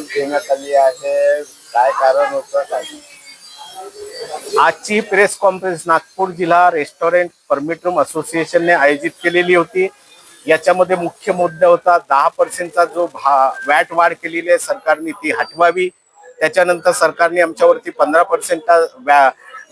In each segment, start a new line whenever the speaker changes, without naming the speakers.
घेण्यात आली आहे. काय कारण होतं काय?
आजची प्रेस कॉन्फरन्स नागपूर जिल्हा रेस्टॉरंट परमिट रूम असोसिएशनने आयोजित केलेली होती. याच्यामध्ये मुख्य मुद्दा होता दहा पर्सेंटचा जो भा वॅट वाढ केलेली आहे सरकारने ती हटवावी. त्याच्यानंतर सरकारने आमच्यावरती पंधरा पर्सेंट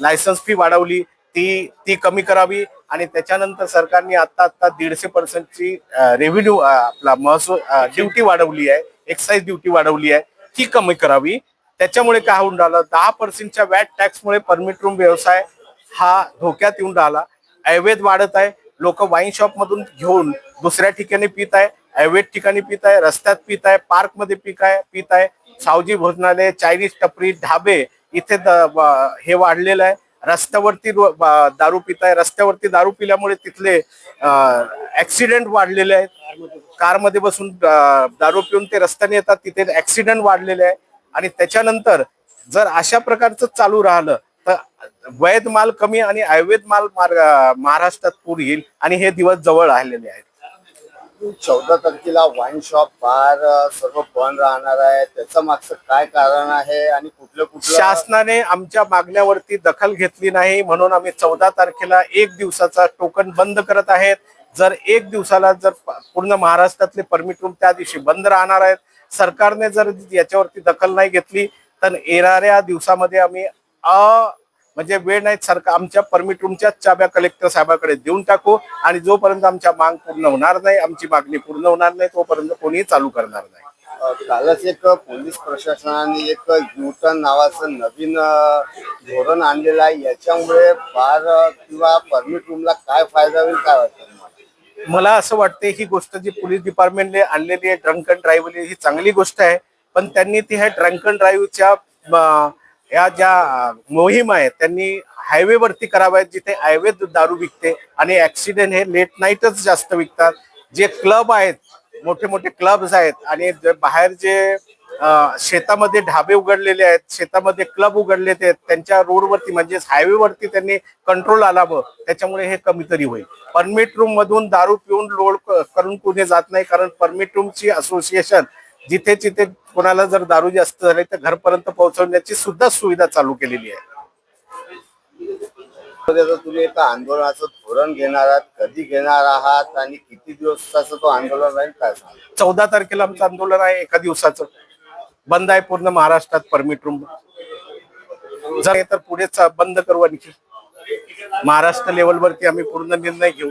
लायसन्स फी वाढवली. ती ती कमी करावी. आणि त्याच्यानंतर सरकारने आता आता दीडशे पर्सेंटची रेव्हेन्यू आपला महसूल ड्युटी वाढवली आहे. एक्साईज ड्युटी वाढवली आहे. ती कमी करावी. त्याच्यामुळे काय होऊन राहिलं? दहा पर्सेंटच्या वॅट टॅक्समुळे परमिट रूम व्यवसाय हा धोक्यात येऊन राहिला. अवैध वाढत आहे. लोक वाईन शॉप मधून घेऊन दुसऱ्या ठिकाणी पित आहे. अवैध ठिकाणी पित आहे. रस्त्यात पित आहे. पार्कमध्ये पिक आहे पित आहे. सावजी भोजनालय चायनीज टपरी ढाबे इथे द- हे वाढलेलं आहे. रस्त्यावरती दारू पिताय. रस्त्यावरती दारू पिल्यामुळे तिथले ऍक्सिडेंट वाढलेले आहेत. कारमध्ये बसून दारू पिऊन ते रस्त्याने येतात. तिथे ऍक्सिडेंट वाढलेले आहे. आणि त्याच्यानंतर जर अशा प्रकारचं चालू राहिलं तर वैध माल कमी आणि अवैध माल मार- महाराष्ट्रात पूर येईल आणि हे दिवस जवळ राहिलेले आहेत.
चौदा तारखेला वाईन शॉप बार सर्व बंद राहणार आहे. त्याचं मागचं काय कारण आहे आणि कुठलं कुठलं
शासनाने आमच्या मागण्यावरती दखल घेतली नाही. म्हणून आम्ही चौदा तारखेला एक दिवसाचा टोकन बंद करत आहेत. जर एक दिवसाला जर पूर्ण महाराष्ट्रातले परमिट रूम त्या दिवशी बंद राहणार आहेत. सरकारने जर याच्यावरती दखल नाही घेतली तर येणाऱ्या दिवसामध्ये आम्ही अ म्हणजे वेळ नाही सरकार आमच्या परमिट रूमच्या चाब्या कलेक्टर साहेबाकडे देऊन टाकू आणि जोपर्यंत आमच्या माग पूर्ण होणार नाही आमची मागणी पूर्ण होणार नाही तोपर्यंत कोणीही चालू करणार नाही.
कालच एक पोलीस प्रशासनाने एक युटर्न नावाचं नवीन धोरण आणलेलं आहे. याच्यामुळे बार अ, किंवा परमिट रूमला काय फायदा होईल काय वाटतं?
मला असं वाटते ही गोष्ट जी पोलीस डिपार्टमेंटने आणलेली आहे ड्रंक अँड ड्राईव्ह ही चांगली गोष्ट आहे. पण त्यांनी ती ह्या ड्रंक अँड ड्राईव्हच्या या ज्या मोहीम आहेत त्यांनी हायवेवरती कराव्यात जिथे हायवे दारू विकते आणि ऍक्सिडेंट हे लेट नाईटच जास्त विकतात. जे क्लब आहेत मोठे मोठे क्लब्स आहेत आणि बाहेर जे शेतामध्ये ढाबे उघडलेले आहेत शेतामध्ये क्लब उघडले आहेत त्यांच्या रोडवरती म्हणजेच हायवेवरती त्यांनी कंट्रोल आलावं त्याच्यामुळे हे कमी तरी होईल. परमिट रूम मधून दारू पिऊन लोड करून कुणी जात नाही कारण परमिट रूमची असोसिएशन जिथे जिथे कोणाला जर दारू जास्त झाली तर घरपर्यंत पोहोचवण्याची सुद्धा सुविधा चालू केलेली आहे.
तुम्ही एका आंदोलनाचं धोरण घेणार आहात कधी घेणार आहात आणि किती दिवसाचं तो आंदोलन राहील काय
चौदा तारखेला आमचं आंदोलन आहे एका दिवसाचं. बंद आहे पूर्ण महाराष्ट्रात परमिट रूम. जर हे तर पुढे बंद करू आणखी. महाराष्ट्र लेवलवरती आम्ही पूर्ण निर्णय घेऊ.